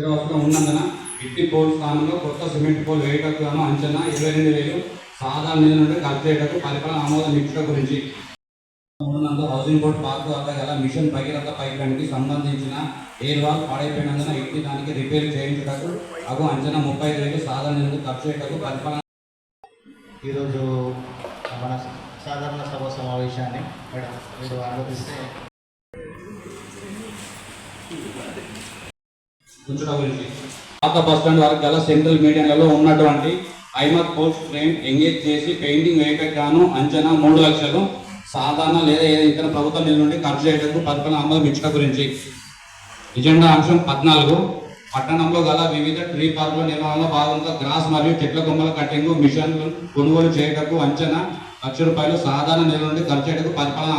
శిథిరావస్థలో ఉన్నందున ఇట్టి పోల్ స్థానంలో కొత్త సిమెంట్ పోల్ వేయటకు గాను అంచనా ఇరవై రెండు వేలు సాధారణ నిధుల నుండి ఖర్చు చేయటకు పరిపాలన ఆమోదం ఇచ్చుట గురించి. ఉన్నందు హౌసింగ్ బోర్డు పార్క్ వద్ద గల మిషన్ భగీరథ పైప్లైన్కి సంబంధించిన ఎయిర్ వాల్ పాడైపోయినందున ఇట్టి దానికి రిపేర్ చేయించుటకు అగు అంచనా ముప్పై ఐదు వేలు సాధారణ నిధులు ఖర్చు చేయటకు పరిపాలన ఈరోజు మన సాధారణ సభ సమావేశాన్ని మేడం మీరు అనుమతిస్తే ఉంచడం గురించి. పాత బస్ స్టాండ్ వరకు గల సెంట్రల్ మీడియాలలో ఉన్నటువంటి ఐమత్ పోస్ట్ ఫ్రేమ్ ఎంగేజ్ చేసి పెయింటింగ్ వేయటకు గాను అంచనా మూడు లక్షలు సాధారణ లేదా ఏదైనా ఇతర ప్రభుత్వ నిధుల నుండి ఖర్చు చేయటకు పరిపాలన ఆమోదం ఇచ్చట గురించి. ఎజెండా అంశం పద్నాలుగు. పట్టణంలో గల వివిధ ట్రీ పార్కుల నిర్మాణంలో భాగంగా గ్రాస్ మరియు చెట్ల కొమ్మల కటింగ్ మిషన్లు కొనుగోలు చేయటకు అంచనా లక్ష రూపాయలు సాధారణ నిధుల నుండి ఖర్చు చేయటకు పరిపాలన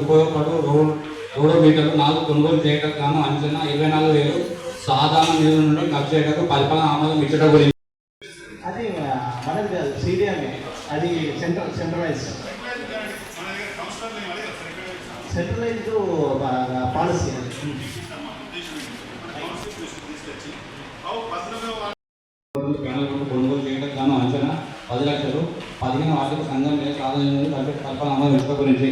ఉపయోగపడు రోడ్ రోడ్డు మీటర్లు నాలుగు కొనుగోలు చేయటకు గాను అంచనా ఇరవై నాలుగు వేలు. సాధారణ నిధుల నుండి ఖర్చు చేయటకు పరిపాలన ఆమోదం ఇచ్చట గురించి. అది మనది కాదు సిడిఎంఏ. అది సెంట్రల్ సెంట్రలైజ్ సెంట్రలైజ్డ్ పాలసీ అది. కొనుగోలు చేయడానికి గాను అంచనా పది లక్షలు. పదిహేను వార్షిక సంఘం లేదా సాధన అమలు ఇసుక గురించి.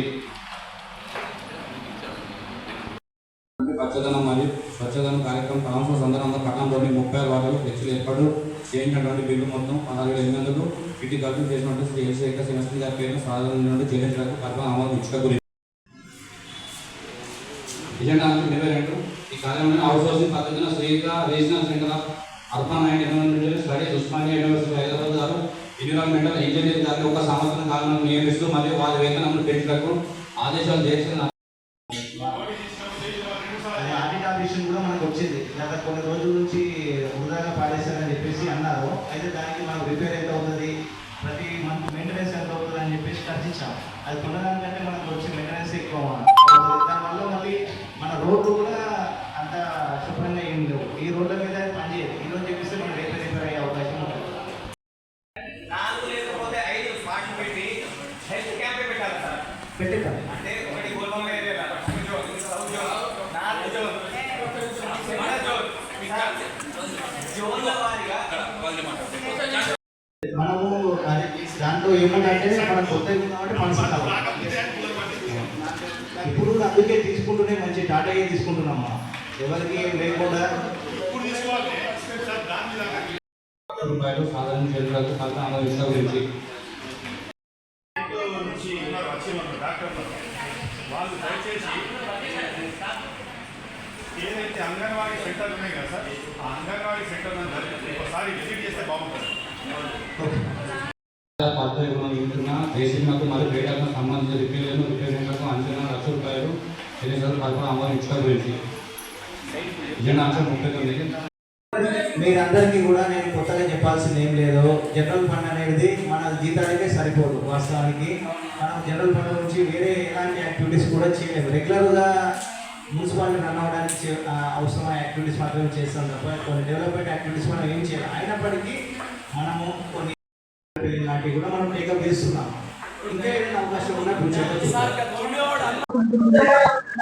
పచ్చదనం మరియు స్వచ్ఛదనం కార్యక్రమం సంవత్సరం సందర్భంగా పట్టణంలోని ముప్పై ఆరు వార్డులు ఫ్లెక్సీలు ఏర్పాటు చేయించినటువంటి బిల్లు మొత్తం పదహారు ఎనిమిది వందలు ఇటు ఖర్చు చేసినటువంటి శ్రీ చంద్రశేఖర్ శ్రీనివాసరెడ్డి గారి పేరును సాధారణ నుండి చెల్లించడానికి కల్పన అమలు ఇసుక గురించి ఎజెండా ఇరవై రెండు. ఈ కార్యక్రమంలో అవుట్ సోర్సింగ్ పద్ధతిలో శ్రీత regional centre of urban and environmental studies Osmania university Hyderabad గారు ఎన్విరాన్మెంటల్ ఇంజనీర్ గారిని ఒక సంవత్సరం కాలంలో నియమిస్తూ మరియు వారి వేతనం పెంచుటకు ఆదేశాలు చేస్తున్నారు అది ఆడిట్ ఆఫీషన్ కూడా మనకు వచ్చింది గత కొన్ని రోజుల నుంచి వృధాగా పాడేశారని చెప్పేసి అన్నారు. అయితే దానికి మనం రిపేర్ ఎంత అవుతుంది? ప్రతి మంత్ మెయింటెనెన్స్ ఎంత అవుతుంది అని చెప్పేసి చర్చించాం. అది కొనడానికంటే మనకు వచ్చి మెయింటెనెన్స్ ఎక్కువ అవుతుంది దానివల్ల మళ్ళీ మన రోడ్లు కూడా అంత శుభ్రంగా ఏం లేవు. ఈ రోడ్ల మీద పనిచేయదు ఈ రోజు చెప్పేస్తే మనం రేపు రిపేర్ అయ్యే అవకాశం ఉంటుంది. నాలుగు లేకపోతే ఐదు స్మార్ట్ పెట్టి హెల్త్ క్యాంప్ పెట్టాలి సార్. పెట్టేద్దాం. అంటే మనము దాంట్లో ఏమంటే మనం కొత్త కాబట్టి మనసు ఇప్పుడు అందుకే తీసుకుంటూనే మంచి టాటా తీసుకుంటున్నాం మనం ఎవరికి లేకుండా రూపాయలు సాధారణ చెల్లించడానికి సాధారణ అమలు గురించి ఏదైతే అంగన్వాడీ సెంటర్లు ఉన్నాయి కదా సార్ ఆ అంగన్వాడీ సెంటర్ ఒకసారి విజిట్ చేస్తే బాగుంటుంది. దేశీయకు మరియు క్రీడలకు సంబంధించిన రిపేర్లను రిపేర్లకు అంచనా లక్ష రూపాయలు గురించి. ముప్పై తొమ్మిది మీరందరికీ కూడా నేను కొత్తగా చెప్పాల్సింది ఏం లేదు. జనరల్ ఫండ్ అనేది మన జీతాలకే సరిపోదు వాస్తవానికి. మనం జనరల్ ఫండ్ నుంచి వేరే ఎలాంటి యాక్టివిటీస్ కూడా చేయలేము. రెగ్యులర్గా మున్సిపాలిటీ రన్ అవ్వడానికి అవసరమైన యాక్టివిటీస్ మాత్రమే చేస్తాం తప్ప కొన్ని డెవలప్మెంట్ యాక్టివిటీస్ మనం ఏం చేయాలి. అయినప్పటికీ మనము కొన్ని లాంటివి కూడా మనం టేకప్ చేస్తున్నాం. ఇంకా ఏదైనా అవకాశం ఉన్నా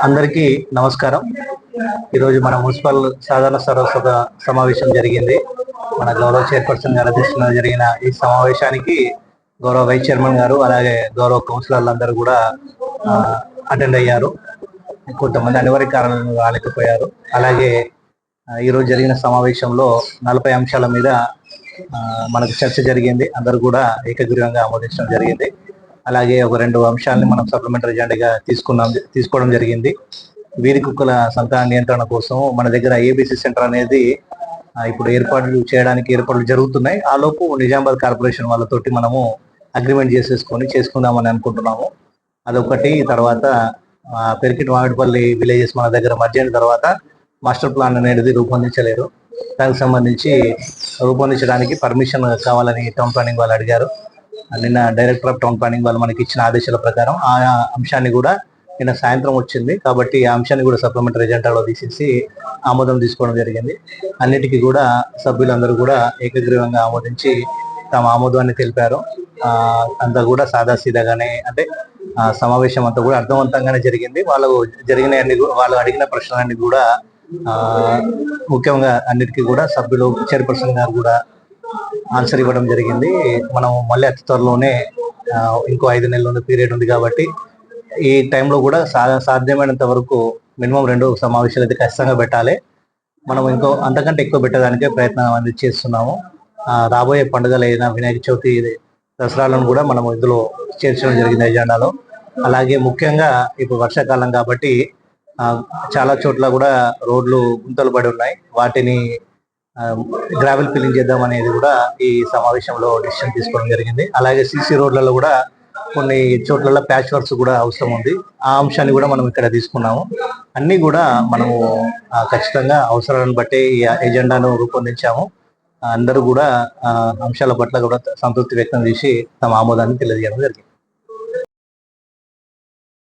అందరికీ నమస్కారం. ఈరోజు మన మున్సిపల్ సాధారణ సర్వసభ సమావేశం జరిగింది. మన గౌరవ చైర్పర్సన్ గారి అధ్యక్షతన జరిగిన ఈ సమావేశానికి గౌరవ వైస్ చైర్మన్ గారు అలాగే గౌరవ కౌన్సిలర్లు అందరూ కూడా అటెండ్ అయ్యారు. కొంతమంది అనివార్య కారణాలను రాలేకపోయారు. అలాగే ఈరోజు జరిగిన సమావేశంలో నలభై అంశాల మీద మనకు చర్చ జరిగింది. అందరూ కూడా ఏకగ్రీవంగా ఆమోదించడం జరిగింది. అలాగే ఒక రెండు అంశాలని మనం సప్లిమెంటరీ ఎజెండాగా తీసుకున్నాం తీసుకోవడం జరిగింది. వీరి కుక్కల సంతాన నియంత్రణ కోసం మన దగ్గర ఏబిసి సెంటర్ అనేది ఇప్పుడు ఏర్పాట్లు చేయడానికి ఏర్పాట్లు జరుగుతున్నాయి. ఆ లోపు నిజామాబాద్ కార్పొరేషన్ వాళ్ళతోటి మనము అగ్రిమెంట్ చేసేసుకొని చేసుకుందామని అనుకుంటున్నాము. అదొకటి. తర్వాత పెరికిట్ మామిడిపల్లి విలేజెస్ మన దగ్గర మర్జ్ అయిన తర్వాత మాస్టర్ ప్లాన్ అనేది రూపొందించలేరు దానికి సంబంధించి రూపొందించడానికి పర్మిషన్ కావాలని టౌన్ ప్లానింగ్ వాళ్ళు అడిగారు. నిన్న డైరెక్టర్ ఆఫ్ టౌన్ ప్లానింగ్ వాళ్ళు మనకి ఇచ్చిన ఆదేశాల ప్రకారం ఆ అంశాన్ని కూడా నిన్న సాయంత్రం వచ్చింది. కాబట్టి ఆ అంశాన్ని కూడా సప్లిమెంటరీ ఎజెండాలో తీసేసి ఆమోదం తీసుకోవడం జరిగింది. అన్నిటికీ కూడా సభ్యులందరూ కూడా ఏకగ్రీవంగా ఆమోదించి తమ ఆమోదాన్ని తెలిపారు. అంతా కూడా సాదాసీదాగానే అంటే సమావేశం అంతా కూడా అర్థవంతంగానే జరిగింది. వాళ్ళు జరిగిన వాళ్ళు అడిగిన ప్రశ్నలన్నీ కూడా ఆ, ముఖ్యంగా అన్నిటికీ కూడా సభ్యులు చైర్పర్సన్ గారు కూడా ఆన్సర్ ఇవ్వడం జరిగింది. మనం మళ్ళీ అతి త్వరలోనే ఇంకో ఐదు నెలలోనే పీరియడ్ ఉంది కాబట్టి ఈ టైంలో కూడా సా- సాధ్యమైనంత వరకు మినిమం రెండు సమావేశాలు అయితే ఖచ్చితంగా పెట్టాలి. మనం ఇంకో అంతకంటే ఎక్కువ పెట్టడానికే ప్రయత్నం అనేది చేస్తున్నాము. రాబోయే పండుగలు వినాయక చవితి దసరాలను కూడా మనం ఇందులో చేర్చడం జరిగింది ఎజెండాలో అలాగే ముఖ్యంగా ఇప్పుడు వర్షాకాలం కాబట్టి చాలా చోట్ల కూడా రోడ్లు గుంతలు పడి ఉన్నాయి. వాటిని గ్రావెల్ ఫిల్లింగ్ చేద్దాం అనేది కూడా ఈ సమావేశంలో డిసిషన్ తీసుకోవడం జరిగింది. అలాగే సీసీ రోడ్లలో కూడా కొన్ని చోట్ల ప్యాచ్ వర్క్స్ కూడా అవసరం ఉంది. ఆ అంశాన్ని కూడా మనం ఇక్కడ తీసుకున్నాము. అన్ని కూడా మనము ఖచ్చితంగా అవసరాలను బట్టి ఈ ఎజెండాను రూపొందించాము. అందరూ కూడా అంశాల పట్ల కూడా సంతృప్తి వ్యక్తం చేసి తమ ఆమోదాన్ని తెలియజేయడం జరిగింది.